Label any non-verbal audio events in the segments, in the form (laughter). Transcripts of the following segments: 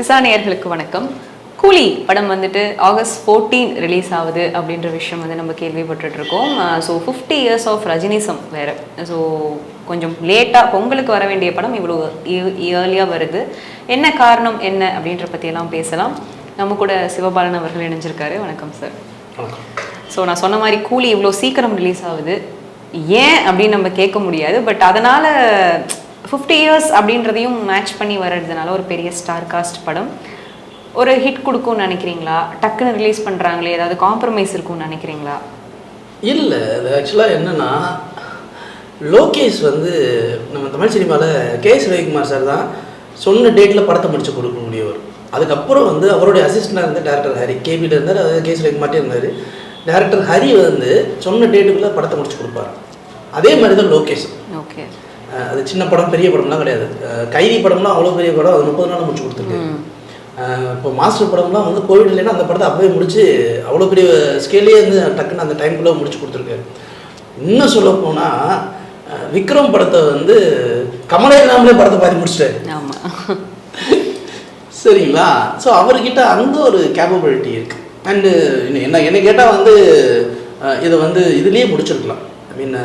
சிசா நேயர்களுக்கு வணக்கம். கூலி படம் வந்துட்டு ஆகஸ்ட் 14 ரிலீஸ் ஆகுது அப்படின்ற விஷயம் வந்து நம்ம கேள்விப்பட்டுட்டு இருக்கோம் so fifty years of Rajinism வேற. ஸோ கொஞ்சம் லேட்டாக பொங்கலுக்கு வர வேண்டிய படம் இவ்வளோ இயர்லியாக வருது. என்ன காரணம் என்ன அப்படின்ற பற்றியெல்லாம் பேசலாம். நம்ம கூட சிவபாலன் அவர்கள் இணைஞ்சிருக்காரு. வணக்கம் சார் ஸோ நான் சொன்ன மாதிரி கூலி இவ்வளோ சீக்கிரம் ரிலீஸ் ஆகுது. ஏன் அப்படின்னு நம்ம கேட்க முடியாது. பட் அதனால ஃபிஃப்டி இயர்ஸ் அப்படின்றதையும் மேட்ச் பண்ணி வர்றதுனால ஒரு பெரிய ஸ்டார் காஸ்ட் படம். ஒரு ஹிட் கொடுக்கும்னு நினைக்கிறீங்களா? டக்குன்னு ரிலீஸ் பண்ணுறாங்களே ஏதாவது காம்ப்ரமைஸ் இருக்கும்னு நினைக்கிறீங்களா? இல்லை அது ஆக்சுவலாக என்னன்னா லோகேஷ் வந்து நம்ம தமிழ் சினிமாவில் கே எஸ் ரவிக்குமார் சார் தான் சொன்ன டேட்டில் படத்தை முடிச்சு கொடுக்க முடியவர் அதுக்கப்புறம் வந்து அவருடைய அசிஸ்டண்டாக இருந்த டேரக்டர் ஹரி கேபியில் இருந்தார் அது கே எஸ் ரவிக்குமார்ட்டே இருந்தார். டேரக்டர் ஹரி வந்து சொன்ன டேட்டுக்குள்ளே படத்தை முடிச்சு கொடுப்பாரு. அதே மாதிரி தான் லோகேஷ் ஓகே அது சின்ன படம் பெரிய படம்லாம் கிடையாது. கைதி படம்லாம் அவ்வளோ பெரிய படம் அது முப்பது நாள் முடிச்சு கொடுத்துருக்கு. இப்போ மாஸ்டர் படம்லாம் வந்து கோவிட் இல்லைன்னா அந்த படத்தை அப்பவே முடிச்சு அவ்வளோ பெரிய ஸ்கேலே வந்து டக்குன்னு அந்த டைம்குள்ளே முடிச்சு கொடுத்துருக்காரு இன்னும் சொல்ல போனால் விக்ரம் படத்தை வந்து கமலே இல்லாமலே படத்தை பாதி முடிச்சிட்டாரு. சரிங்களா? ஸோ அவர்கிட்ட அந்த ஒரு கேப்பபிலிட்டி இருக்கு. அண்டு என்ன என்ன கேட்டால் வந்து இதை வந்து இதுலேயே முடிச்சிருக்கலாம். ஐ மீன்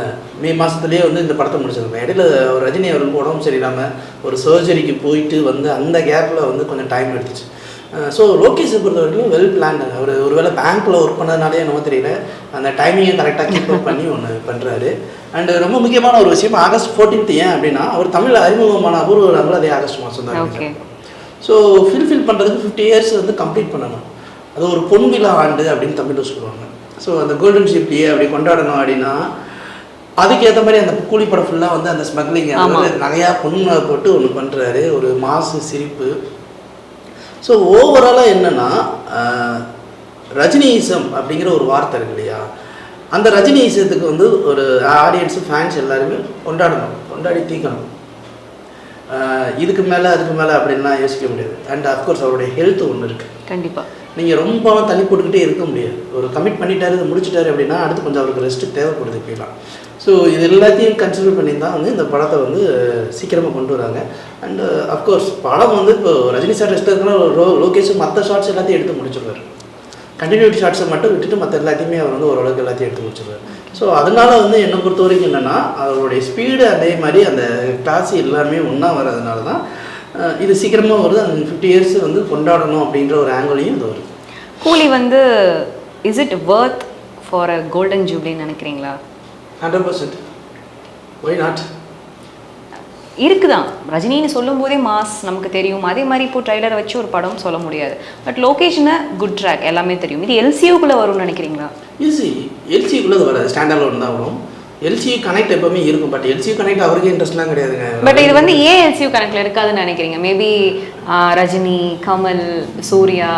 மே மாதத்துலேயே வந்து இந்த படத்தை முடிச்சிருக்கலாம் இடையில ஒரு ரஜினி அவருக்கு உடம்பு சரியில்லாமல் ஒரு சர்ஜரிக்கு போயிட்டு வந்து அந்த கேப்பில் வந்து கொஞ்சம் டைம் எடுத்துச்சு. ஸோ லோகேஷை பொறுத்த வரைக்கும் வெல் பிளான் அவர் ஒருவேளை பேங்க்கில் ஒர்க் பண்ணதுனாலே என்னவோ தெரியல. அந்த டைமிங்கை கரெக்டாக கீப் அப் பண்ணி ஒன்று பண்ணுறாரு அண்டு ரொம்ப முக்கியமான ஒரு விஷயம் ஆகஸ்ட் 14th ஏன் அப்படின்னா அவர் தமிழ் அறிமுகமான அபூர்வ அதே ஆகஸ்ட் மாதம் தான் ஸோ ஃபில்ஃபில் பண்ணுறதுக்கு ஃபிஃப்டி இயர்ஸ் வந்து கம்ப்ளீட் பண்ணணும். அது ஒரு பொன் விழா ஆண்டு அப்படின்னு தமிழில் சொல்லுவாங்க. ஸோ அந்த கோல்டன் ஷிப்டியே அப்படி கொண்டாடணும் அப்படின்னா அதுக்கேற்ற மாதிரி அந்த கூலி படம் ஃபுல்லாக வந்து அந்த ஸ்மக்லிங். நிறையா பொண்ணு போட்டு ஒன்று பண்ணுறாரு ஒரு மாசு சிரிப்பு. ஸோ ஓவராலாக என்னன்னா ஆஹ், ரஜினியிசம் அப்படிங்கிற ஒரு வார்த்தை இருக்கு இல்லையா? அந்த ரஜினியிசத்துக்கு வந்து ஒரு ஆடியன்ஸு ஃபேன்ஸ் எல்லாருமே கொண்டாடணும். கொண்டாடி தீக்கணும். இதுக்கு மேலே அதுக்கு மேலே அப்படின்லாம் யோசிக்க முடியாது. அண்ட் அஃப்கோர்ஸ் அவருடைய ஹெல்த் ஒன்று இருக்குது கண்டிப்பாக நீங்கள் ரொம்ப தள்ளி போட்டுக்கிட்டே இருக்க முடியாது. ஒரு கமிட் பண்ணிட்டாரு இதை முடிச்சிட்டாரு அப்படின்னா அடுத்து கொஞ்சம் அவருக்கு ரெஸ்ட் தேவைப்படுது இப்படிலாம். ஸோ இது எல்லாத்தையும் கன்சிடர் பண்ணி தான் வந்து இந்த படத்தை வந்து சீக்கிரமாக கொண்டு வராங்க. அண்டு அஃப்கோர்ஸ் படம் வந்து இப்போ ரஜினி சார் ரெஸ்ட் இருக்கிற லோ லோகேஷ் மற்ற ஷார்ட்ஸ் எல்லாத்தையும் எடுத்து முடிச்சிருவார். கண்டினியூட்டி ஷார்ட்ஸை மட்டும் விட்டுட்டு மற்ற எல்லாத்தையுமே அவர் வந்து ஓரளவுக்கு எல்லாத்தையும் எடுத்து முடிச்சிருவார். ஸோ அதனால வந்து என்னை பொறுத்த வரைக்கும் என்னென்னா அவருடைய ஸ்பீடு அதே மாதிரி அந்த கிளாஸ் எல்லாமே ஒன்றா வர்றதுனால தான் இது சீக்கிரமாக வருது. அந்த ஃபிஃப்டி இயர்ஸ் வந்து கொண்டாடணும் அப்படின்ற ஒரு ஆங்கிளையும் இது வருது. கூலி வந்து is it worth for a golden ஜூப்ளின்னு நினைக்கிறீங்களா? ஹண்ட்ரட் பர்சன்ட் ஒய் நாட் இருக்குதான். ரஜினின்னு சொல்லும் போதே மாஸ் நமக்கு தெரியும். அதே மாதிரி இப்போ ட்ரைலரை வச்சு ஒரு படம் சொல்ல முடியாது. பட் லொகேஷனை குட் ட்ராக் எல்லாமே தெரியும். இது எல்சியூக்குள்ளே வரும்னு நினைக்கிறீங்களா? ஈஸி எல்சிக்குள்ளே அது வராது. ஸ்டாண்டர்ட் ஒன் தான் வரும். எல்சி கனெக்ட் எப்பவுமே இருக்கும். பட் எல்சி கனெக்ட் அவருக்கு இன்ட்ரெஸ்ட்லாம் கிடையாதுங்க. பட் இது வந்து ஏன் எல்சியூ கணக்கில் இருக்காதுன்னு நினைக்கிறீங்க? மேபி ரஜினி கமல் சூர்யா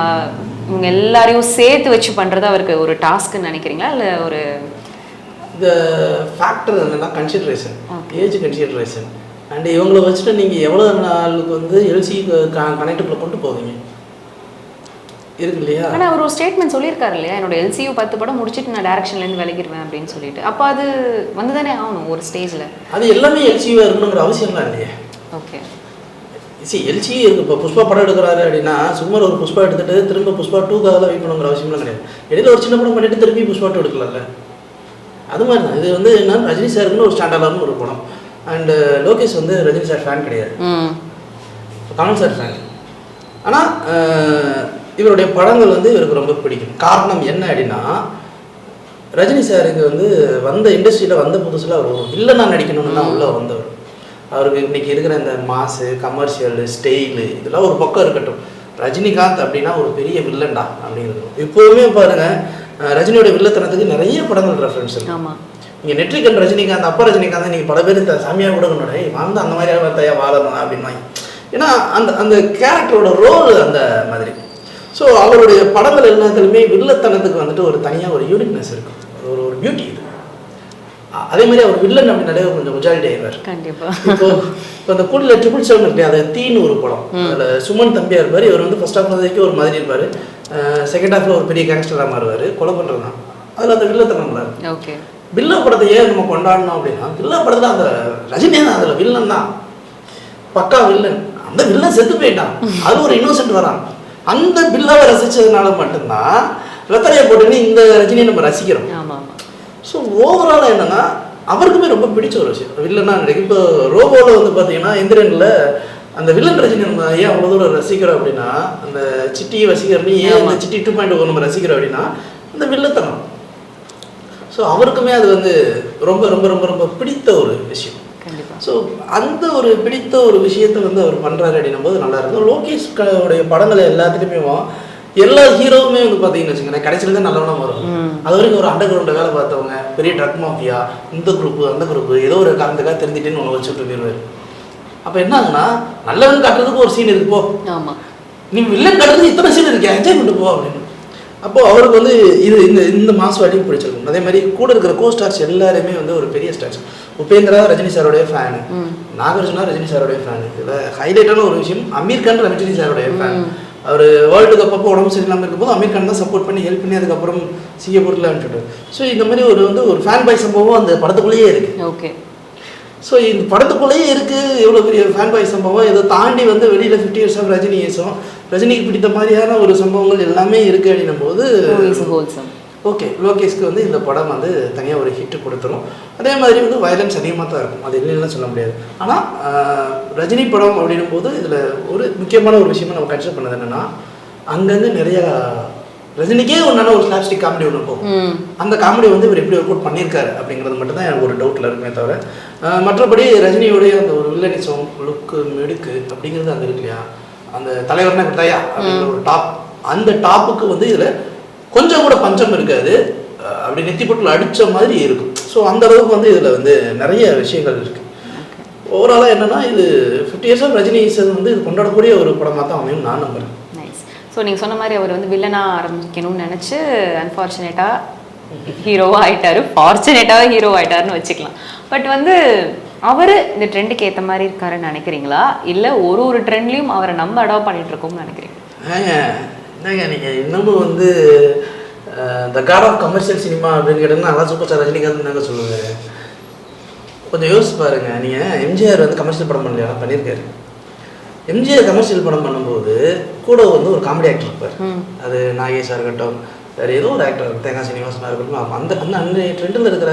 இவங்க எல்லாரையும் சேர்த்து வச்சு பண்ணுறது அவருக்கு ஒரு டாஸ்க்குன்னு நினைக்கிறீங்களா? இல்லை ஒரு இந்த ஃபேக்டர் என்னன்னா கன்சிடரேஷன் ஏஜ் கன்சிடரேஷன் அண்ட் இவங்களை வச்சுட்டு நீங்கள் எவ்வளோ நாளுக்கு வந்து எல்சி கனெக்டுக்குள்ளே கொண்டு போவீங்க? இருக்கு இல்லையா? ஆனால் அவர் ஒரு ஸ்டேட்மெண்ட் சொல்லியிருக்காரு இல்லையா? என்னோட எல்சியூ பத்து படம் முடிச்சுட்டு நான் டேரக்ஷன்லேருந்து விலகிடுவேன் அப்படின்னு சொல்லிட்டு. அப்போ அது வந்து தானே ஆகணும் ஒரு ஸ்டேஜில் அது எல்லாமே எல்சியூவாக இருக்கணுங்கிற அவசியம்லாம் இல்லையே. ஓகே சி எல்சி இருக்கு. இப்போ புஷ்பா படம் எடுக்கிறாரு அப்படின்னா சுமார் ஒரு புஷ்பா எடுத்துட்டு திரும்ப புஷ்பா டூக்காக வெயிட் பண்ணுங்கிற அவசியம்லாம் கிடையாது. இடையில ஒரு சின்ன படம் பண்ணிட்டு திரும்பி புஷ்பா டூ எடுக்கலாம்ல. அது மாதிரி தான். இது வந்து என்ன ரஜினி சாருக்குன்னு ஒரு ஸ்டாண்டர்டான ஒரு படம். அண்டு லோகேஷ் வந்து ரஜினி சார் ஃபேன் கிடையாது. கமல் சார் ஃபேன் ஆனால் இவருடைய படங்கள் வந்து இவருக்கு ரொம்ப பிடிக்கும். காரணம் என்ன அப்படின்னா ரஜினி சாருக்கு வந்து வந்த இண்டஸ்ட்ரியில் வந்த புதுசில் அவர் வில்லனா நடிக்கணும்னு தான் உள்ளே வந்தவர். அவருக்கு இன்னைக்கு இருக்கிற இந்த மாசு கமர்ஷியல் ஸ்டைலு இதெல்லாம் ஒரு பக்கம் இருக்கட்டும். ரஜினிகாந்த் அப்படின்னா ஒரு பெரிய வில்லன்டா அப்படிங்கிறது. இப்போவுமே பாருங்க அஹ், ரஜினியோட வில்லத்தனத்துக்கு நிறைய படங்கள் ரெஃபரன்ஸ் இருக்கு. ஆமாம் நீங்கள் ரஜினிகாந்த் அப்பா ரஜினிகாந்த் நீங்கள் பல பேர் இந்த சாமியாக கூட கொண்டாட வாழ்ந்து அந்த மாதிரியான வார்த்தையா வாழணும் அப்படின்வாங்க ஏன்னா அந்த அந்த கேரக்டரோட ரோல் அந்த மாதிரி. ஸோ அவருடைய படங்கள் எல்லாத்துலேயுமே வில்லத்தனத்துக்கு வந்துட்டு ஒரு தனியாக ஒரு யூனிக்னஸ் இருக்கும் ஒரு ஒரு பியூட்டி இது. அதே மாதிரி அவர் வில்லன் அப்படின்னாலே கொஞ்சம் மெஜாரிட்டி ஆயிடுவார் கண்டிப்பாக இப்போ இப்போ அந்த கூட்டில் ட்ரிபிள் செவன் இருக்கு அது தீன்னு ஒரு படம். அதில் சுமன் தம்பியா இருப்பார். இவர் வந்து ஃபர்ஸ்ட் ஹாஃப் வரைக்கும் ஒரு மாதிரி இருப்பார். செகண்ட் ஹாஃப்ல ஒரு பெரிய கேங்ஸ்டராக மாறுவார். கொலை பண்ணுறது தான் அதில் அந்த வில்லத்தனம் இருக்கும் ஓகே. வில்ல படத்தை ஏன் நம்ம கொண்டாடணும் அப்படின்னா வில்ல படத்தில் அந்த ரஜினி தான் அதில் வில்லன் தான். பக்கா வில்லன். அந்த வில்லன் செத்து போயிட்டான். அது ஒரு இன்னோசென்ட் வரான். அந்த பில்லாவை ரசிச்சதுனால மட்டும்தான் வெத்தலையை போட்டுன்னு இந்த ரஜினியை நம்ம ரசிக்கிறோம். ஸோ ஓவராலாக என்னன்னா அவருக்குமே ரொம்ப பிடிச்ச ஒரு விஷயம். வில்லனா நினைக்கும் இப்போ ரோபோவில் வந்து பார்த்தீங்கன்னா எந்திரனில் அந்த வில்லன் ரஜினி நம்ம ஏன் அவ்வளோ தூரம் ரசிக்கிறோம் அப்படின்னா அந்த சிட்டி வசிக்கிறனி ஏன் அந்த சிட்டி டூ பாயிண்ட் நம்ம ரசிக்கிறோம் அப்படின்னா அந்த வில்லத்தனம். ஸோ அவருக்குமே அது வந்து ரொம்ப ரொம்ப ரொம்ப ரொம்ப பிடித்த ஒரு விஷயம். ஸோ அந்த ஒரு பிடித்த ஒரு விஷயத்தை வந்து அவர் பண்ணுறாரு அப்படின்னும் போது நல்லா இருக்கும். லோகேஷ் உடைய படங்கள் எல்லாத்துலேயுமே எல்லா ஹீரோவுமே வந்து பார்த்தீங்கன்னு வச்சுக்கோங்களேன் கடைசியில் தான் நல்லவனா வரும். அது வரைக்கும் ஒரு அண்டர் கிரவுண்டில் வேலை பார்த்தவங்க பெரிய ட்ரக் மாஃபியா இந்த குரூப்பு அந்த குரூப்பு ஏதோ ஒரு காரணத்துக்காக தெரிஞ்சுட்டேன்னு ஒன்று வச்சுட்டு போயிடுவார். அப்போ என்ன ஆகுனா நல்லவன் காட்டுறதுக்கு ஒரு சீன் இருக்கு போ. ஆமா. நீ வில்லன் காட்டுறதுக்கு இத்தனை சீன் இருக்கே என்ஜாய் பண்ணிட்டு போ அப்படின்னு. அப்போ அவருக்கு வந்து இது இந்த இந்த மாஸ் வேலையும் பிடிச்சிருக்கும். அதே மாதிரி கூட இருக்கிற கோ ஸ்டார்ஸ் எல்லாருமே வந்து ஒரு பெரிய ஸ்டார்ஸ் உபேந்திரா ரஜினி சாரோடைய ஃபேனு. நாகார்ஜுனா ரஜினி சாரோடைய ஃபேனு இதில் ஹைலைட்டான ஒரு விஷயம் அமீர் கான் ரஜினி சாரோடைய ஃபேன் அவர் வேர்ல்டு கப் அப்போ உடம்பு சரியில்லாமல் இருக்கும்போது அமீர் கான் தான் சப்போர்ட் பண்ணி ஹெல்ப் பண்ணி அதுக்கப்புறம் சிங்கப்பூரில் அனுப்பிச்சுட்டு ஸோ இந்த மாதிரி ஒரு வந்து ஒரு ஃபேன் பாய் சம்பவம் அந்த படத்துக்குள்ளேயே இருக்குது ஓகே. ஸோ இந்த படத்துக்குள்ளேயே இருக்குது எவ்வளோ பெரிய ஃபேன் பாய் சம்பவம். இதை தாண்டி வந்து வெளியில் ஃபிஃப்டி இயர்ஸ் ஆஃப் ரஜினி இயர்ஸும் ரஜினிக்கு பிடித்த மாதிரியான ஒரு சம்பவங்கள் எல்லாமே இருக்குது அப்படின்னும் போது ஓகே லோகேஷ்க்கு வந்து இந்த படம் வந்து தனியாக ஒரு ஹிட் கொடுத்துரும். அதே மாதிரி வந்து வயலன்ஸ் அதிகமாக தான் இருக்கும். அது இல்லைன்னு சொல்ல முடியாது. ஆனால் ரஜினி படம் அப்படின்னும் போது இதில் ஒரு முக்கியமான ஒரு விஷயமா நம்ம கன்சிடர் பண்ணது என்னென்னா அங்கங்கே நிறையா ரஜினிக்கே ஒன்றான ஒரு ஸ்லாப்ஸ்டிக் காமெடி ஒன்று போகும் ம். அந்த காமெடி வந்து இவர் எப்படி ஒர்க் அவுட் பண்ணியிருக்காரு அப்படிங்கிறது மட்டும் தான் எனக்கு ஒரு டவுட்டில் இருக்குமே தவிர மற்றபடி ரஜினியோடைய அந்த ஒரு வில்லனிசம் லுக்கு மிடுக்கு அப்படிங்கிறது அங்கே இருக்கு இல்லையா? அந்த தலைவர்னா தாயா? அப்படிங்கிற ஒரு டாப் அந்த டாப்புக்கு வந்து இதில் கொஞ்சம் கூட பஞ்சம் இருக்காது. அப்படி நெத்தி பொட்டில் அடித்த மாதிரி இருக்கும். ஸோ அந்த அளவுக்கு வந்து இதில் வந்து நிறைய விஷயங்கள் இருக்குது ஓவராலாக என்னன்னா இது ஃபிஃப்டி இயர்ஸ் ஆஃப் ரஜினி வந்து இது கொண்டாடக்கூடிய ஒரு படமாக தான் அமையும் நான் நம்புறேன். நைஸ் ஸோ நீங்கள் சொன்ன மாதிரி அவர் வந்து வில்லனாக ஆரம்பிக்கணும்னு நினச்சி அன்ஃபார்ச்சுனேட்டாக ஹீரோவாக ஆகிட்டாரு ஃபார்ச்சுனேட்டாக ஹீரோ ஆகிட்டாருன்னு வச்சுக்கலாம். பட் வந்து அவர் இந்த ட்ரெண்டுக்கு ஏற்ற மாதிரி இருக்காருன்னு நினைக்கிறீங்களா? இல்லை ஒரு ஒரு ட்ரெண்ட்லையும் அவரை நம்ம அடாப்ட் பண்ணிட்டு இருக்கோம்னு நினைக்கிறீங்க என்னங்க நீங்கள் இன்னமும் வந்து the god of commercial cinema அப்படின்னு கேட்டீங்கன்னா நல்லா சூப்பர் ஸ்டார் ரஜினிகாந்த் தாங்க சொல்லுவேன் கொஞ்சம் யோசிச்சு பாருங்க நீங்கள் எம்ஜிஆர் வந்து கமர்ஷியல் படம் பண்ணலையா? பண்ணியிருக்காரு. எம்ஜிஆர் கமர்ஷியல் படம் பண்ணும்போது கூட வந்து ஒரு காமெடி ஆக்டர் இருப்பார். அது நாகேஷாக இருக்கட்டும் வேறு ஏதோ ஒரு ஆக்டர் தேங்காய் சீனிவாசனாக இருக்கட்டும். அந்த அந்த அன்றைய ட்ரெண்டில் இருக்கிற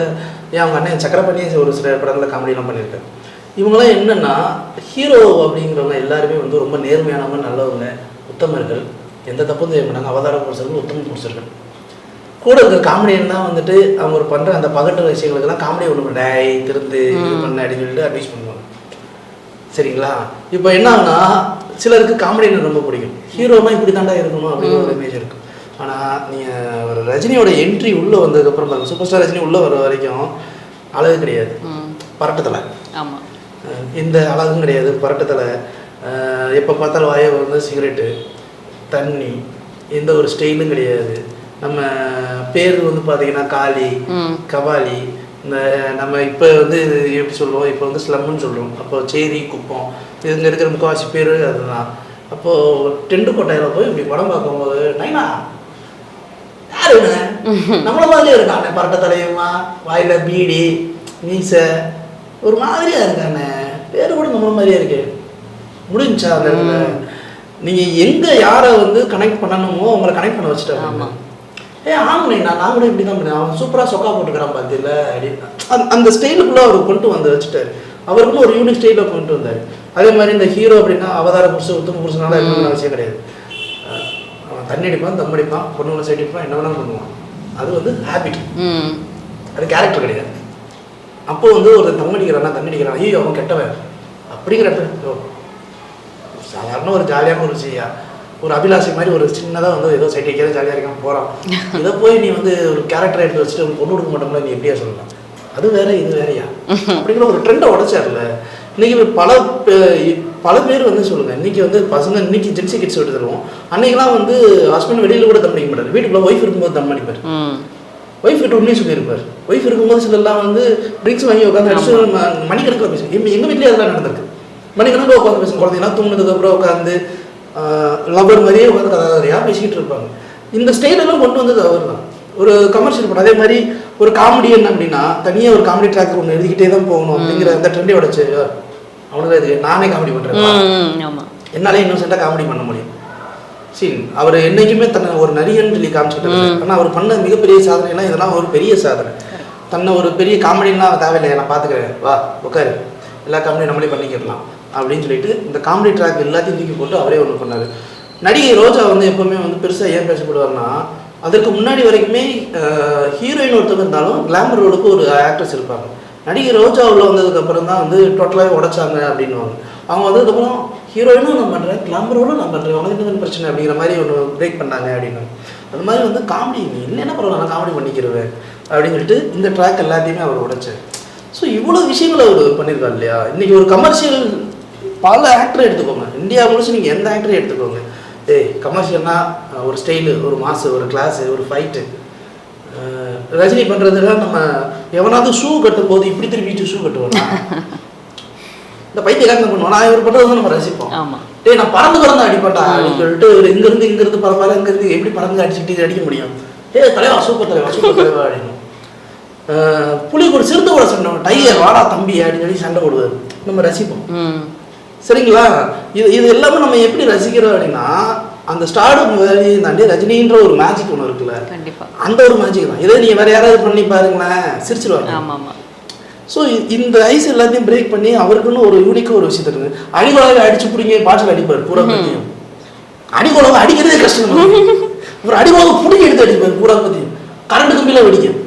ஏன் அவங்க அண்ணன் சக்கரப்பண்ணி ஒரு சில படங்களில் காமெடிலாம் பண்ணியிருக்காரு. இவங்கெல்லாம் என்னன்னா ஹீரோ அப்படிங்கிறவங்க எல்லாருமே வந்து ரொம்ப நேர்மையானவங்க நல்லவங்க உத்தமர்கள். எந்த தப்பும் செய்ய மாட்டாங்க. அவதார புருஷர்கள் உத்தம புருஷர்கள் கூட இருக்கிற காமெடியன் தான் வந்துட்டு அவங்க ஒரு பண்ணுற அந்த பகட்டு விஷயங்களுக்கெல்லாம் காமெடி ஒன்று டேய் திருந்து இது பண்ண அப்படின்னு சொல்லிட்டு அட்வைஸ் பண்ணுவாங்க. சரிங்களா? இப்போ என்ன ஆகுனா சிலருக்கு காமெடியன் ரொம்ப பிடிக்கும். ஹீரோனா இப்படி தாண்டா இருக்கணும் அப்படின்னு ஒரு இமேஜ் இருக்கும் ஆனால் நீங்கள் ஒரு ரஜினியோட என்ட்ரி உள்ளே வந்ததுக்கப்புறம் பாருங்க சூப்பர் ஸ்டார் ரஜினி உள்ளே வர வரைக்கும் அழகு கிடையாது. பரட்டத்தலை. ஆமாம் இந்த அழகும் கிடையாது பரட்டத்தலை. எப்போ பார்த்தாலும் வாயை வந்து சிகரெட்டு தண்ணி எந்த ஒரு ஸ்டைலும் கிடையாது. நம்ம பேர் வந்து பார்த்தீங்கன்னா காளி கபாலி நம்ம இப்போ வந்து எப்படி சொல்லுவோம்? இப்போ வந்து ஸ்லம்னு சொல்கிறோம் அப்போ சேரி குப்பம் இங்கே இருக்கிற முக்கால்வாசி பேர் அதுதான். அப்போது டெண்டு கொட்டாயில் போய் இப்படி படம் பார்க்கும்போது நைனா யார் (laughs) நம்மள மாதிரியே இருக்கானே பரட்ட தலையுமா வாயில பீடி மீசை. ஒரு மாதிரியா இருக்கானே. பேர் கூட நம்மள மாதிரியே இருக்கு. முடிஞ்சா இடத்துல நீங்கள் எங்கே யாரை வந்து கனெக்ட் பண்ணணுமோ அவங்கள கனெக்ட் பண்ண வச்சுட்டாங்க. ஏ ஆமாண்ணே நான் கூட இப்படி தான் பண்ணேன். அவன் சூப்பராக சொக்கா போட்டுக்கிறான் பார்த்தில அப்படின்னு அந்த- அந்த ஸ்டைலுக்குள்ளே அவர் கொண்டு வந்து வச்சுட்டாரு. அவருக்குன்னு ஒரு யூனிக் ஸ்டைலில் கொண்டு வந்தார். அதே மாதிரி இந்த ஹீரோ அப்படின்னா அவதார புருஷன் உத்தம புருஷனால இருக்கணும்னு அவசியம் கிடையாது. அவன் தண்ணி அடிப்பான் தம் அடிப்பான் பொண்ணுங்களை சைடு அடிப்பான் என்ன வேணாலும் பண்ணுவான். அது வந்து ஹேபிட் அது கேரக்டர் கிடையாது. அப்போ வந்து ஒரு தம் அடிக்கிறானா தண்ணி அடிக்கிறான் ஐயோ அவன் கெட்டவன். அப்படிங்கிற சாதாரண ஒரு ஜாலியான ஒரு செய்யா ஒரு அபிலாஷை மாதிரி ஒரு சின்னதாக வந்து ஏதோ சைட் வைக்கிறது ஜாலியாக இருக்கான் போகிறான் இதை போய் நீ வந்து ஒரு கேரக்டர் எடுத்து வச்சுட்டு ஒரு பொண்ணு கொடுக்க மாட்டோம்ல நீ எப்படியா சொல்லலாம்? அது வேற இது வேறயா? அப்படிங்கிற ஒரு ட்ரெண்டை உடைச்சார்ல. இன்னைக்கு பல பல பேர் வந்து சொல்லுங்க இன்னைக்கு வந்து பசங்க இன்னைக்கு ஜென்சி கிட்ஸ் விட்டு தருவோம் அன்னைக்கெல்லாம் வந்து ஹஸ்பண்ட் வெளியில கூட தம் அடிக்க மாட்டார். வீட்டுக்குள்ள ஒய்ஃப் இருக்கும்போது தம் அடிப்பார் ஒய்ஃப் கிட்ட உண்மையை சொல்லியிருப்பார். ஒய்ஃப் இருக்கும்போது சிலர்லாம் வந்து ட்ரிங்க்ஸ் வாங்கி உட்காந்து அடிச்சு மணிக்கணக்கில் எங்க எங்கள் வீட்லேயே அதெல்லாம் நடந்திருக்கு. மணிக்கணக்கில் உட்காந்து பேசும் குழந்தைங்களாம் தூங்கினதுக்கப்புறம் உட்காந்து லவர் மாதிரியே உட்காந்து கதை கதையாக பேசிக்கிட்டு இருப்பாங்க. இந்த ஸ்டைலெல்லாம் கொண்டு வந்தது அவர் தான் ஒரு கமர்ஷியல் படம். அதே மாதிரி ஒரு காமெடியன் அப்படின்னா தனியாக ஒரு காமெடி ட்ராக் ஒன்று எழுதிக்கிட்டே தான் போகணும் அப்படிங்கிற அந்த ட்ரெண்டை உடச்சு அவனுக்கு இது நானே காமெடி பண்ணுறேன் என்னாலே இன்னோசென்ட்டாக காமெடி பண்ண முடியும். சரி அவர் என்னைக்குமே தன்னை ஒரு நடிகன் சொல்லி காமிச்சுக்கிட்டு ஆனால் அவர் பண்ண மிகப்பெரிய சாதனைலாம் இதெல்லாம் ஒரு பெரிய சாதனை. தன்னை ஒரு பெரிய காமெடிலாம் தேவையில்லை நான் பார்த்துக்கிறேன். வா உட்காரு. எல்லா காமெடியும் நம்மளே பண்ணிக்கிடலாம் அப்படின்னு சொல்லிட்டு இந்த காமெடி ட்ராக் எல்லாத்தையும் தூக்கி போட்டு அவரே ஒன்று பண்ணார். நடிகை ரோஜா வந்து எப்போவுமே வந்து பெருசாக ஏன் பேசப்படுவார்னா அதற்கு முன்னாடி வரைக்குமே ஹீரோயின் ஒருத்தர் இருந்தாலும் கிளாமர் ரோலுக்கு ஒரு ஆக்ட்ரஸ் இருப்பாங்க. நடிகை ரோஜா உள்ள வந்ததுக்கப்புறம் தான் வந்து டோட்டலாகவே உடைச்சாங்க அப்படின்னுவாங்க. அவங்க வந்ததுக்கப்புறம் ஹீரோயினும் நான் பண்ணுறேன் கிளாமர் ரோலும் நான் பண்ணுறேன் உனக்கு என்ன பிரச்சனை அப்படிங்கிற மாதிரி ஒன்று பிரேக் பண்ணாங்க அப்படின்னு அது மாதிரி வந்து காமெடி நீ இல்லைன்னா பரவாயில்ல நான் காமெடி பண்ணிக்கிறேன் அப்படின்னு சொல்லிட்டு இந்த ட்ராக் எல்லாத்தையுமே அவர் உடைச்சார். ஸோ இவ்வளோ விஷயங்களை அவர் பண்ணியிருக்காரு இல்லையா? இன்னைக்கு ஒரு கமர்ஷியல் பல ஆக்டரை எடுத்துக்கோங்க. இந்தியா முழுசு நீங்கள் எந்த ஆக்டரையும் எடுத்துக்கோங்க. ஏய் கமர்ஷியல்னா ஒரு ஸ்டைலு ஒரு மாசு ஒரு கிளாஸு ஒரு ஃபைட்டு ரஜினி பண்ணுறதுலாம் நம்ம எவனாவது ஷூ கட்டும் போது இப்படி திரும்பிட்டு ஷூ கட்டுவானா? இந்த பைத்தியக்காரங்க பண்ணுவோம் நான் இவர் பண்ணுறது நம்ம ரசிப்போம். ஆமா. டேய் நான் பறந்து பறந்து அடிப்பேன்டா. அப்படின்னு சொல்லிட்டு இங்கிருந்து இங்கிருந்து பற இங்கிருந்து எப்படி பறந்து அடிச்சுட்டு அடிக்க முடியும்? ஏய் தலைவா சூப்பர் தலைவா சூப்பர் தலைவா அப்படின்னு. புலி கூட சிறுத்தை கூட சண்டை டைகர் வாடா தம்பி அப்படின்னு சொல்லி சண்டை போடுவார். நம்ம ரசிப்போம். சரிங்களா? இது இது எல்லாமே நம்ம எப்படி ரசிக்கிறோம் அப்படின்னா அந்த ஸ்டார்டு வேலையை தாண்டி ரஜினின்ற ஒரு மேஜிக் ஒன்று இருக்குல்ல அந்த ஒரு மேஜிக் தான். இதே நீங்கள் வேற யாராவது பண்ணி பாருங்களேன் சிரிச்சிருவாங்க. ஸோ இந்த ஐஸ் எல்லாத்தையும் பிரேக் பண்ணி அவருக்குன்னு ஒரு யூனிக்காக ஒரு விஷயத்த இருக்கு. அடிகொலவை அடிச்சு பிடிங்க பாட்டில் அடிப்பார் பூரா பத்தியும். அடிகொலவை அடிக்கிறதே கஷ்டம். ஒரு (laughs) அடிகொலவை பிடிங்க எடுத்து அடிப்பார் பூரா பத்தியும். கரண்ட் கம்பியில் வெடிக்கும்.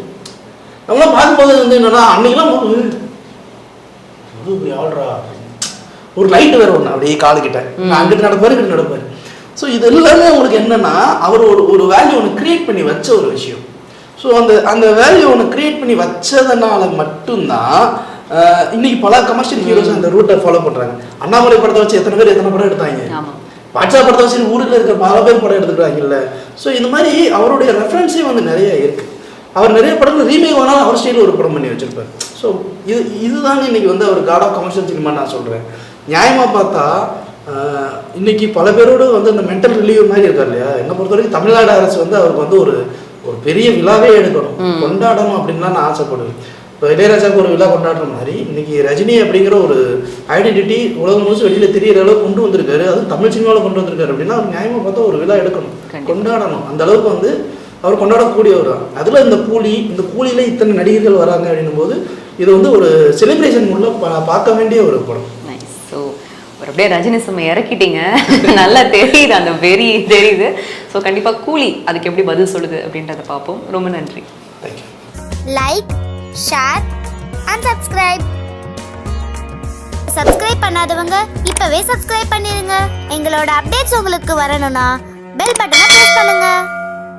நம்மளாம் பார்க்கும்போது வந்து என்னன்னா அன்னைக்கெல்லாம் ஒரு ஆள்ரா ஒரு லைட் வேற ஒன்று அப்படியே காலு கிட்ட அங்கிட்டு நடப்பாரு இங்கிட்டு நடப்பாரு. ஸோ இது எல்லாமே உங்களுக்கு என்னன்னா அவர் ஒரு ஒரு வேல்யூ ஒன்று கிரியேட் பண்ணி வச்ச ஒரு விஷயம். ஸோ அந்த அந்த வேல்யூ ஒன்று கிரியேட் பண்ணி வச்சதுனால மட்டும்தான் இன்னைக்கு பல கமர்ஷியல் ஹீரோஸ் அந்த ரூட்டை ஃபாலோ பண்றாங்க. அண்ணாமலை படத்தை வச்சு எத்தனை பேர் எத்தனை படம் எடுத்தாங்க? வாட்ஸ்அப் படத்தை வச்சு ஊரில் இருக்கிற பல பேர் படம் எடுத்துக்கிறாங்கல்ல ஸோ இந்த மாதிரி அவருடைய ரெஃபரன்ஸே வந்து நிறைய இருக்கு. அவர் நிறைய படங்கள் ரீமேக் வேணாலும் அவர் ஸ்டைலில் ஒரு படம் பண்ணி வச்சிருப்பார். ஸோ இது இதுதாங்க இன்னைக்கு வந்து அவர் காட் ஆஃப் கமர்ஷியல் சினிமா நான் சொல்கிறேன் நியாயமாக பார்த்தா இன்னைக்கு பல பேரோடு வந்து அந்த மென்டல் ரிலீவ் மாதிரி இருக்கார் இல்லையா? என்னை பொறுத்த வரைக்கும் தமிழ்நாடு அரசு வந்து அவருக்கு வந்து ஒரு ஒரு பெரிய விழாவே எடுக்கணும். கொண்டாடணும் அப்படின்லாம் நான் ஆசைப்படுவேன். இப்போ இளையராஜாவுக்கு ஒரு விழா கொண்டாடுற மாதிரி இன்னைக்கு ரஜினி அப்படிங்கிற ஒரு ஐடென்டிட்டி உலகம் முழுசு வெளியில் தெரியற அளவுக்கு கொண்டு வந்திருக்காரு. அதுவும் தமிழ் சினிமாவில் கொண்டு வந்திருக்காரு அப்படின்னா அவர் நியாயமாக பார்த்தா ஒரு விழா எடுக்கணும். கொண்டாடணும். அந்த அளவுக்கு வந்து அவர் கொண்டாடக்கூடியவர் தான். அதில் இந்த கூலி இந்த கூலியில இத்தனை நடிகர்கள் வராங்க அப்படின்னும் போது இது வந்து ஒரு செலிப்ரேஷன் உள்ள பா- பார்க்க வேண்டிய ஒரு படம். நைஸ் ஸோ ஒரு அப்படியே ரஜினிசம் இறக்கிட்டீங்க. (laughs) நல்லா தெரியுது அந்த வெறி தெரியுது. ஸோ கண்டிப்பா கூலி அதுக்கு எப்படி பதில் சொல்லுது அப்படின்றத பார்ப்போம். ரொம்ப நன்றி. Thank you like share and subscribe subscribe பண்ணாதவங்க இப்பவே சப்ஸ்கிரைப் பண்ணிருங்க. எங்களோட அப்டேட்ஸ் உங்களுக்கு வரணும்னா பெல் பட்டனை ப்ரெஸ் பண்ணுங்க.